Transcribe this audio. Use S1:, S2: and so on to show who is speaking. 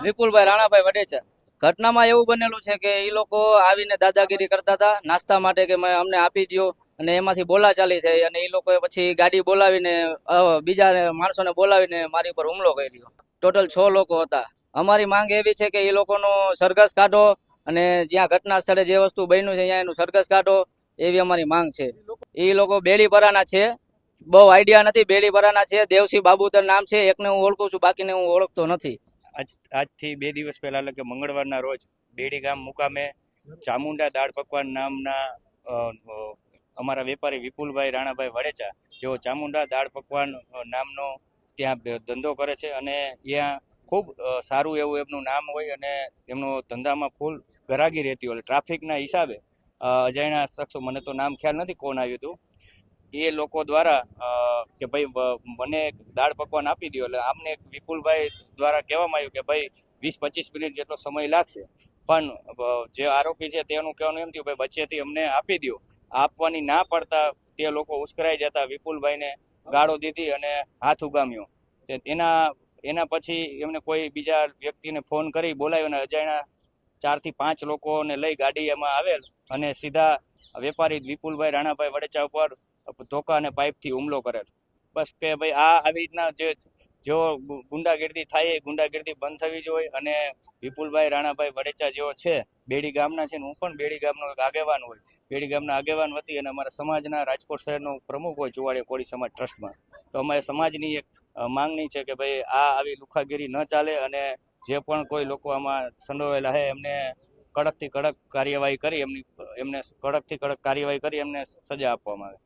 S1: વિપુલભાઈ રાણાભાઈ વડેચા ઘટનામાં એવું બનેલું છે કે એ લોકો આવીને દાદાગીરી કરતા હતા. નાસ્તા માટે કે અમને આપી દો અને એમાંથી બોલાચાલી થઈ અને એ લોકોએ પછી ગાડી બોલાવીને બીજા માણસોને બોલાવીને મારી પર હુમલો કર્યો. ટોટલ છ લોકો હતા. અમારી માંગ એવી છે કે એ લોકોનો સરઘસ કાઢો અને જ્યાં ઘટના સ્થળે જે વસ્તુ બન્યું છે ત્યાં એનું સરઘસ કાઢો એવી અમારી માંગ છે. એ લોકો બેડીપરાના છે. બહુ આઈડિયા નથી બેડીપરાના છે. દેવસિંહ બાબુતર નામ છે. એકને હું ઓળખું છું, બાકીને હું ઓળખતો નથી.
S2: આજ, આજથી બે દિવસ પહેલા, એટલે કે મંગળવારના રોજ બેડી ગામ મુકામે ચામુંડા દાળ પકવાન નામના અમારા વેપારી વિપુલભાઈ રાણાભાઈ વડેચા, જેઓ ચામુંડા દાળ પકવાન નામનો ત્યાં ધંધો કરે છે અને ત્યાં ખૂબ સારું એવું એમનું નામ હોય અને એમનો ધંધામાં ફૂલ ગરાગી રહેતી હોય. ટ્રાફિકના હિસાબે અજાણ્યા શખ્સો, મને તો નામ ખ્યાલ નથી, કોણ આવ્યું હતું? એ લોકો દ્વારા કે ભાઈ મને એક દાળ પકવાન આપી દો એટલે આમને વિપુલભાઈ દ્વારા કહેવામાં આવ્યું કે ભાઈ વીસ પચીસ મિનિટ જેટલો સમય લાગશે. પણ જે આરોપી છે તેનું કહેવાનું એમ થયું, ભાઈ, વચ્ચેથી અમને આપી દો આપવાની ના પડતા તે લોકો ઉશ્કરાઈ જતા વિપુલભાઈને ગાળો દીધી અને હાથ ઉગામ્યો. એના એના પછી એમને કોઈ બીજા વ્યક્તિને ફોન કરી બોલાવ્યો અને અજાણ્યા ચારથી પાંચ લોકોને લઈ ગાડી એમાં આવેલ અને સીધા વેપારી વિપુલભાઈ રાણાભાઈ વડેચા ઉપર ધોકા અને પાઇપથી હુમલો કરેલ. બસ કે ભાઈ આ આવી રીતના જે ગુ- ગુંડાગીર્દી થાય એ ગુંડાગીર્દી બંધ થવી જોઈએ અને વિપુલભાઈ રાણાભાઈ વડેચા જેઓ છે, બેડી ગામના છે હું પણ બેડી ગામનો એક આગેવાન હોય. બેડી ગામના આગેવાન વતી અને અમારા સમાજના રાજકોટ શહેરનો પ્રમુખ હોય ચુવાડીયા કોળી સમાજ ટ્રસ્ટમાં. તો અમારે સમાજની એક માંગણી છે કે ભાઈ આ આવી લુખાગીરી ન ચાલે અને જે પણ કોઈ લોકો આમાં સંડોવાયેલા છે, એમને કડકથી કડક કાર્યવાહી કરી, એમની એમને કડકથી કડક કાર્યવાહી કરી, એમને સજા આપવામાં આવે.